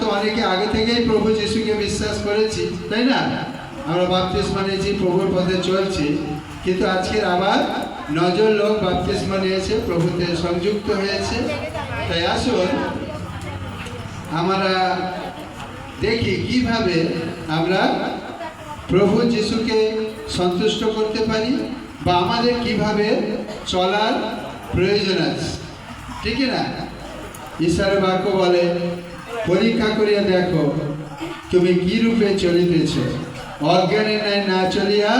তো অনেকে আগে থেকেই প্রভু যিশুকে বিশ্বাস করেছি, তাই না? আমরা বাপতিস্মা নিয়েছি, প্রভুর পথে চলছি, কিন্তু আজকের আবার নজর লোক বাপতিস্মা নিয়েছে, প্রভুতে সংযুক্ত হয়েছে। তাই আসুন, আমরা দেখি কীভাবে আমরা প্রভু যিশুকে সন্তুষ্ট করতে পারি বা আমাদের কীভাবে চলার প্রয়োজন আছে। ঠিক না? ঈশ্বরের বাক্য বলে পরীক্ষা করিয়া দেখো, তুমি কি রূপে চলিতেছ? অজ্ঞানের ন্যায় না চলিয়া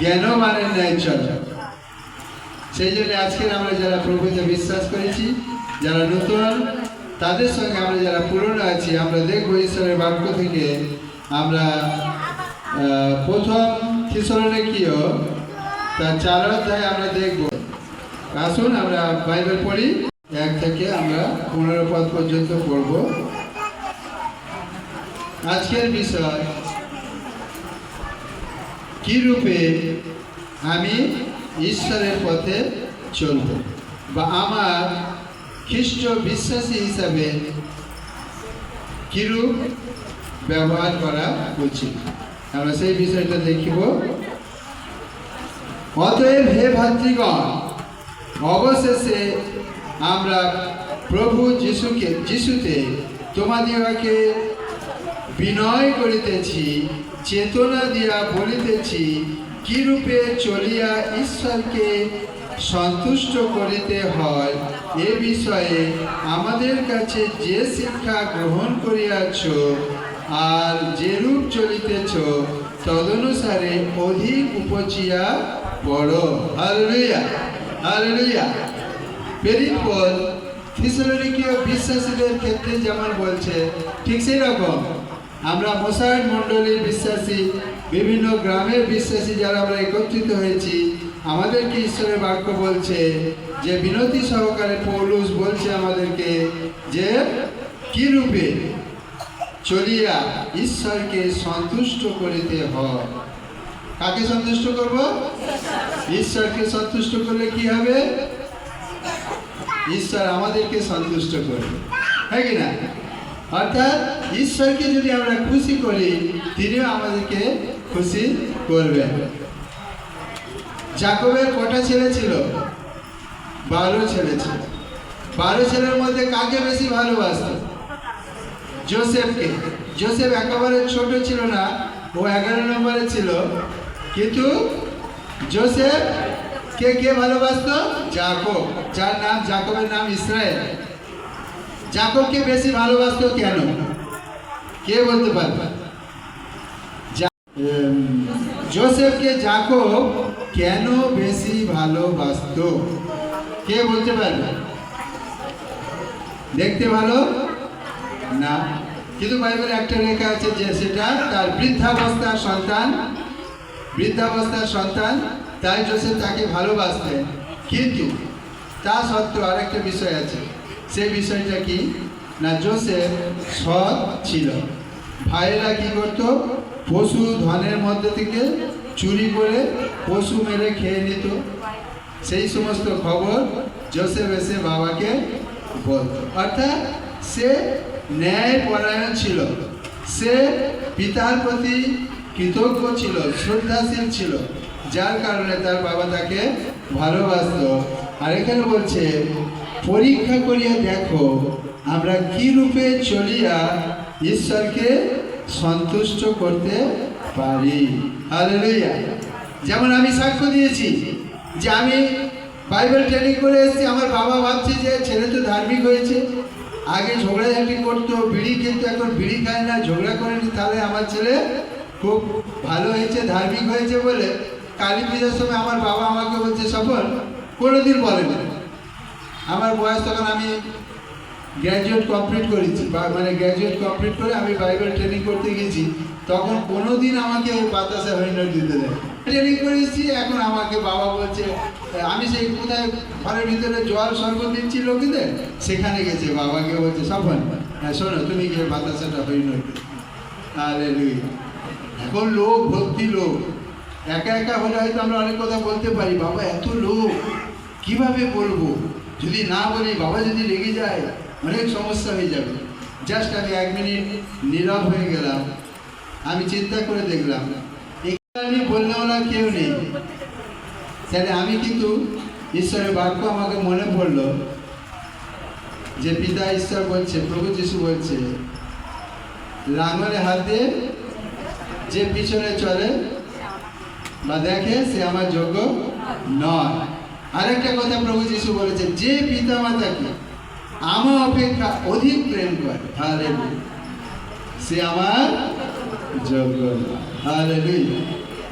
জ্ঞানবানের ন্যায় চল। সেই জন্য আজকের আমরা যারা প্রভুতে বিশ্বাস করেছি, যারা নতুন, তাদের সঙ্গে আমরা যারা পুরনো আছি, আমরা দেখব ঈশ্বরের বাক্য থেকে আমরা প্রথম কিও তার চার অধ্যায় আমরা দেখব। আসুন আমরা বাইবেল পড়ি, এক থেকে আমরা পনেরো পদ পর্যন্ত পড়ব। আজকের বিষয়, কি রূপে আমি ঈশ্বরের পথে চলব? বা আমার খ্রিস্ট বিশ্বাসী হিসাবে কিরূপ ব্যবহার করা উচিত? আমরা সেই বিষয়টা দেখিব। অতএব হে ভাতৃগণ, অবশেষে আমরা প্রভু যিশুকে যিশুতে তোমাদিগকে বিনয় করিতেছি, চেতনা দিয়া বলিতেছি, কিরূপে চলিয়া ঈশ্বরকে সন্তুষ্ট করিতে হয়? এ বিষয়ে আমাদের কাছে যে শিক্ষা গ্রহণ করিয়াছ আর যেরূপ চলিতেছ, তদনুসারে অধিক উপচিয়া বড় হালেলুয়া হালেলুয়া। পেরিপল থিসলনিকীয় বিশ্বাসীদের ক্ষেত্রে যেমন বলছে, ঠিক সেই রকম। আমরা মোসাইড মণ্ডলীর বিশ্বাসী, বিভিন্ন গ্রামের বিশ্বাসী যারা আমরা একত্রিত হয়েছি, আমাদেরকে ঈশ্বরের বাক্য বলছে যে, বিনতি সহকারে পৌলুস বলছে আমাদেরকে যে, কি রূপে চলিয়া ঈশ্বরকে সন্তুষ্ট করিতে হয়। কাকে সন্তুষ্ট করব? ঈশ্বরকে সন্তুষ্ট করলে কি হবে? ঈশ্বর আমাদেরকে সন্তুষ্ট করবে। হ্যাঁ কি না? অর্থাৎ ঈশ্বরকে যদি আমরা খুশি করি, তিনিও আমাদেরকে খুশি করবেন। জাকবের কটা ছেলে ছিল? বারো ছেলে ছিল। বারো ছেলের মধ্যে কাকে বেশি ভালোবাসত? জোসেফকে। জোসেফ একেবারে ছোট ছিল না, ও এগারো নম্বরে ছিল। কিন্তু জোসেফ কে কে ভালোবাসতো? জাকব। যার নাম, জাকবের নাম ইসরায়েল। জাকবকে বেশি ভালোবাসতো কেন? কে বলতে পারবে? জোসেফকে জাকব কেন বেশি ভালোবাসতো? কে বলতে পারবে? দেখতে ভালো? না। কিন্তু বাইবেলে একটা লেখা আছে যে সেটা তার বৃদ্ধাবস্থার সন্তান বৃদ্ধাবস্থার সন্তান, তাই জোসেফ তাকে ভালোবাসতেন। কিন্তু তা সত্ত্বেও আরেকটা বিষয় আছে। সেই বিষয়টা কি? না, জোসেফ সৎ ছিল। ভাইরা কি করত? পশু ধনের মধ্যে থেকে চুরি করে পশু মেরে খেয়ে নিত। সেই সমস্ত খবর জোসেফ এসে বাবাকে বলত। অর্থাৎ সে ন্যায় পরায়ণ ছিল। সে পিতার প্রতি কৃতজ্ঞ ছিল, শ্রদ্ধাশীল ছিল। যার কারণে তার বাবা তাকে ভালোবাসতো। আর এখানে বলছে পরীক্ষা করিয়া দেখো, আমরা কি রূপে চলিয়া ঈশ্বরকে সন্তুষ্ট করতে পারি। হালেলুয়া যেমন আমি সাক্ষ্য দিয়েছি যে আমি বাইবেল ট্রেনিং করে এসেছি, আমার বাবা ভাবছে যে ছেলে তো ধার্মিক হয়েছে, আগে ঝগড়াঝাটি করতো, বিড়ি কিন্তু এখন বিড়ি খায় না, ঝগড়া করেনি তাহলে আমার ছেলে খুব ভালো হয়েছে, ধার্মিক হয়েছে বলে কালী পুজোর সময় আমার বাবা আমাকে বলছে, সফল? কোনোদিন বলেনি। আমার বয়স তখন আমি গ্র্যাজুয়েট কমপ্লিট করেছি মানে গ্র্যাজুয়েট কমপ্লিট করে আমি বাইবেল ট্রেনিং করতে গেছি। তখন কোনো দিন আমাকে ওই বাতাসা হরিণর দিতে দেয় ট্রেনিং করেছি, এখন আমাকে বাবা বলছে, আমি সেই কোথায়, ঘরের ভিতরে জল শরবত দিচ্ছি লোকেদের সেখানে গেছে বাবাকে বলছে সফল হ্যাঁ শোনো, তুমি গিয়ে বাতাসাটা হরিণর আরে এখন লোক, ভক্তি লোক। একা একা হলে হয়তো আমরা অনেক কথা বলতে পারি। বাবা, এত লোক। কীভাবে বলব? যদি না বলি, বাবা যদি রেগে যায়, অনেক সমস্যা হয়ে যাবে। জাস্ট আমি এক মিনিট নীরব হয়ে গেলাম। আমি চিন্তা করে দেখলাম, এখানে বললেও না কেউ নেই। তাহলে আমি কিন্তু ঈশ্বরের বাক্য আমাকে মনে পড়ল যে পিতা ঈশ্বর বলছে, প্রভু যিশু বলছে লাঙলে হাত যে পিছনে চলে বা দেখে সে আমার যোগ্য নয়। আরেকটা কথা প্রভু যিশু বলেছে যে পিতা মাতাকে আমার অপেক্ষা অধিক প্রেম করে, হালেলুয়া, সে আমার যোগ্য হালেলুয়া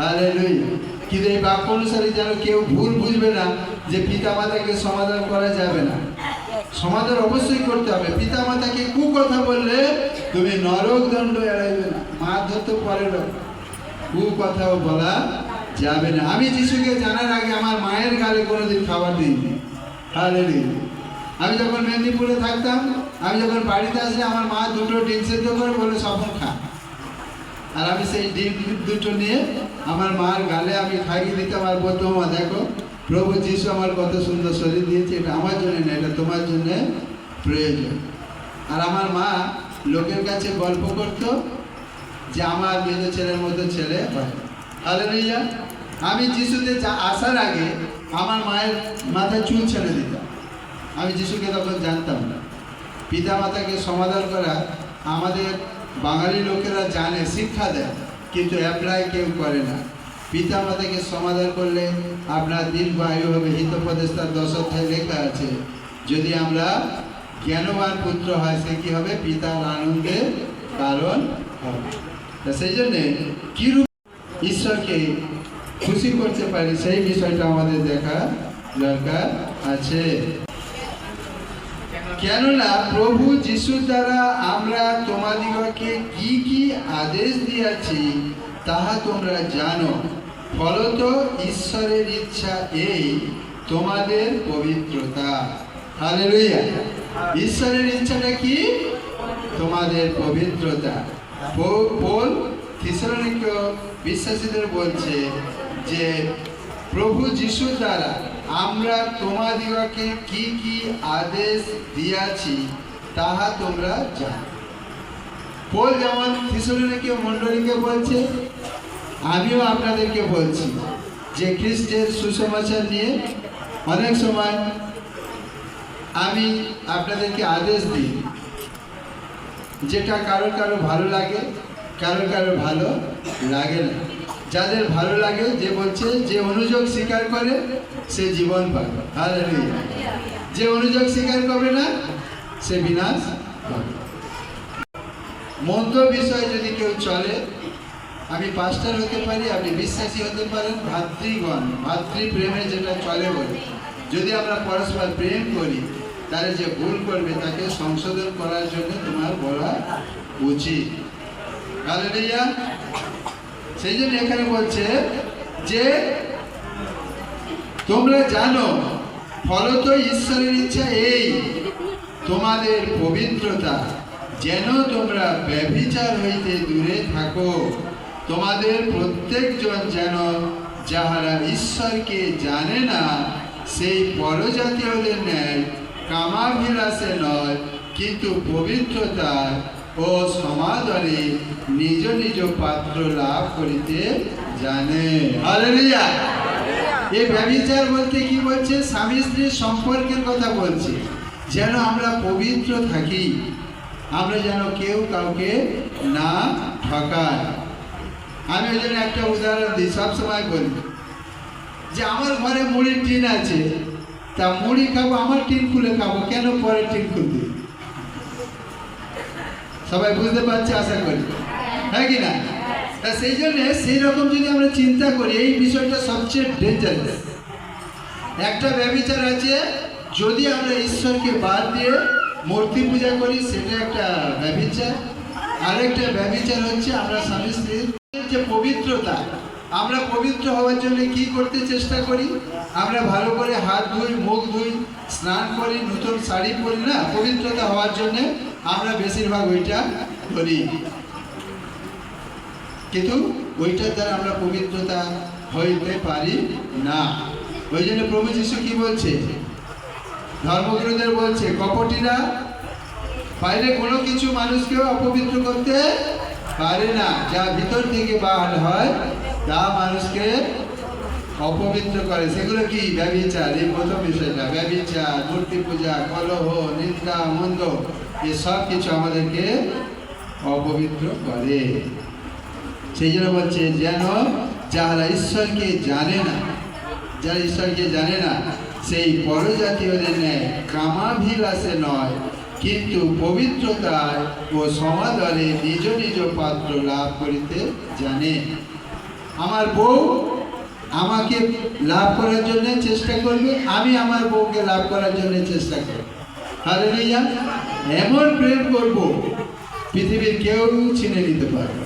হালেলুয়া। কিন্তু এই বাক্য অনুসারে যেন কেউ ভুল বুঝবে না যে পিতা মাতাকে সমাধান করা যাবে না। সমাধান অবশ্যই করতে হবে। পিতা মাতাকে কু কথা বললে তুমি নরক দণ্ড এড়াইবে না ধরতে পারে না কু কথাও বলা যাবে না। আমি যিশুকে জানার আগে আমার মায়ের গালে কোনোদিন খাবার দিইনি। হালেলুয়া আমি যখন মেদিনীপুরে থাকতাম, আমি যখন বাড়িতে আসলে আমার মা দুটো ডিম সেদ্ধ করে বলে স্বপন খা। আর আমি সেই ডিম দুটো নিয়ে আমার মার গালে আমি খাইয়ে দিতাম। আর বলতাম মা দেখো, প্রভু যিশু আমার কত সুন্দর শরীর দিয়েছে। এটা আমার জন্য না, এটা তোমার জন্য প্রয়োজন। আর আমার মা লোকের কাছে গল্প করতো যে, আমার মেজ ছেলের মতো ছেলে হয়। হালেলুয়া। আমি যিশুতে আসার আগে আমার মায়ের মাথায় চুল ছেড়ে দিতাম। আমি যিশুকে তখন জানতাম না। পিতা মাতাকে সমাধান করা আমাদের বাঙালি লোকেরা জানে, শিক্ষা দেয়, কিন্তু অ্যাপ্লাই কেউ করে না। পিতা মাতাকে সমাধান করলে আপনার দীর্ঘ আয়ু হবে। হিতপদেষ্টার দশ অধ্যায় লেখা আছে, যদি আমরা জ্ঞানবান পুত্র হয়, সে কী হবে? পিতার আনন্দের কারণ হবে। সেই জন্যে কিরূপ ঈশ্বরকে খুশি করতে পারি, সেই বিষয়টা আমাদের দেখা দরকার আছে। কেননা প্রভু যিশুর দ্বারা আমরা তোমাদিগকে কি কি আদেশ দিয়াছি, তাহা তোমরা জানো। ফলত ঈশ্বরের ইচ্ছা এই, তোমাদের পবিত্রতা। হালেলুয়া। ঈশ্বরের ইচ্ছাটা কি? তোমাদের পবিত্রতা। পৌল বিশ্বাসীদের বলছে যে প্রভু যিশু দ্বারা আমরা তোমাদিগকে কি কি আদেশ দিয়াছি, তাহা তোমরা জানো। পোল যেমন থিসলনিকে মণ্ডলীকে বলছে, আমিও আপনাদেরকে বলছি যে খ্রিস্টের সুসমাচার নিয়ে অনেক সময় আমি আপনাদেরকে আদেশ দিই, যেটা কারও কারও ভালো লাগে কারও কারও ভালো লাগে না। যাদের ভালো লাগে, যে বলছে যে অনুযোগ স্বীকার করে, সে জীবন পাবে। যে অনুযোগ স্বীকার করবে না, সে বিনাশ পাবে। মন্দ বিষয়ে যদি কেউ চলে, আমি পাস্টার হতে পারি, আপনি বিশ্বাসী হতে পারেন, ভাতৃগণ, ভাতৃপ্রেমে যেটা চলে বলে, যদি আমরা পরস্পর প্রেম করি, তাহলে যে ভুল করবে, তাকে সংশোধন করার জন্য তোমার বলা উচিত। হালেলুয়া সেই জন্য এখানে বলছে যে, তোমরা জানো, ফলত ঈশ্বরের ইচ্ছা এই, তোমাদের পবিত্রতা, যেন তোমরা ব্যভিচার হইতে দূরে থাকো। তোমাদের প্রত্যেকজন যেন যাহারা ঈশ্বরকে জানে না, সেই পরজাতীয়দের ন্যায় কামাভিলাসে নয়, কিন্তু পবিত্রতার ও সমাদরে নিজ নিজ পাত্র লাভ করিতে জানে। হালেলুয়া এই ব্যবিচার বলতে কি বলছে? স্বামী স্ত্রীর সম্পর্কের কথা বলছে। যেন আমরা পবিত্র থাকি আমরা যেন কেউ কাউকে না ঠকায়। আমি ওই জন্য একটা উদাহরণ দিই সবসময় বলি যে আমার ঘরে মুড়ির টিন আছে। তা মুড়ি খাব আমার টিন খুলে খাব কেন পরে টিন খুলতে? সবাই বুঝতে পারছে আশা করি। হ্যাঁ কি না? তা সেই জন্যে সেই রকম যদি আমরা চিন্তা করি, এই বিষয়টা সবচেয়ে ডেঞ্জারাস একটা ব্যবচার আছে, যদি আমরা ঈশ্বরকে বাদ দিয়ে মূর্তি পূজা করি, সেটা একটা ব্যবচার। আরেকটা ব্যবচার হচ্ছে আমরা স্বামী স্ত্রীর যে পবিত্রতা আমরা পবিত্র হওয়ার জন্য কি করতে চেষ্টা করি? আমরা ভালো করে হাত ধুই, মুখ ধুই, স্নান করি, নতুন শাড়ি পরি, না? পবিত্রতা হওয়ার জন্য আমরা বেশিরভাগ ওইটা করি কিন্তু ওইটার দ্বারা আমরা পবিত্রতা হইতে পারি না। ওই জন্য প্রভু যিশু কি বলছে? ধর্মগুরুদের বলছে, কপটিরা বাইরে কোনো কিছু মানুষকেও অপবিত্র করতে পারে না। যা ভিতর থেকে বার হয় তা মানুষকে অপবিত্র করে, সেগুলো কি? ব্যবিচার এই প্রথম বিষয়টা ব্যবিচার মূর্তি পূজা, কলহ, নিন্দা, মন্দ, এ সব কিছু আমাদেরকে অপবিত্র করে। সেই জন্য বলছে, যেন যারা ঈশ্বরকে জানে না, যারা ঈশ্বরকে জানে না, সেই পরজাতীয়দের ন্যায় কামাভিলাসে নয়, কিন্তু পবিত্রতায় ও সমাদরে নিজ নিজ পাত্র লাভ করিতে জানে। আমার বউ আমাকে লাভ করার জন্য চেষ্টা করবে, আমি আমার বউকে লাভ করার জন্য চেষ্টা করব। যান এমন প্রেম করব, পৃথিবীর কেউ চিনে নিতে পারবে